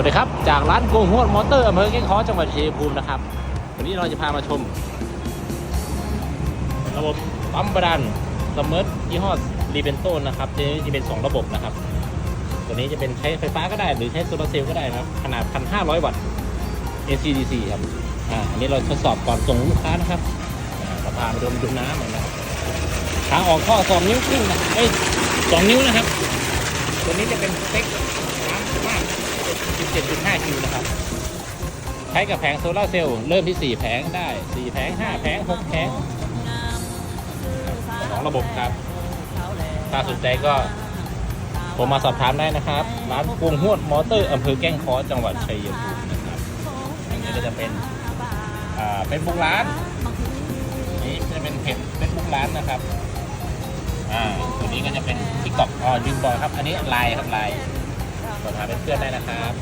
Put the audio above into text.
วัสดีครับ จากร้านโกงฮวดมอเตอร์อำเภอแก้งคอจังหวัดชัยภูมินะครับ วันนี้เราจะพามาชม ระบบปั๊มบาดาลสมิร์ยี่ห้อรีเบนโตนะครับตัวนี้จะเป็น 2 ระบบนะครับ ตัวนี้จะเป็นใช้ไฟฟ้าก็ได้ หรือใช้โซลาร์เซลล์ก็ได้นะครับ ขนาด 1,500 วัตต์ AC/DC ครับอ่าอันนี้เราทดสอบก่อนส่งลูกค้านะครับเราพามาดูดูน้ำหน่อยนะครับทางออกท่อ2นิ้วครึ่งนะเอ้ย2นิ้วนะครับ ตัวนี้จะเป็นสเต็ก 7.5 คิวนะครับ ใช้กับแผงโซลาร์เซลล์เริ่มที่ 4 แผงได้ 4 แผง 5 แผง 6 แผงสองระบบครับ ถ้าสนใจก็ผมมาสอบถามได้นะครับ ร้านกรุงหวดมอเตอร์อำเภอแก้งคอจังหวัดชัยภูมินะครับอันนี้ก็จะเป็นอ่าเป็นบุกร้านนี่จะเป็นเพจเป็นบุกร้านนะครับอ่าตัวนี้ก็จะเป็นทิกตอกอ๋อยืมบอยครับ อันนี้ไลน์ครับไลน์สอบถามเป็นเพื่อนได้นะครับ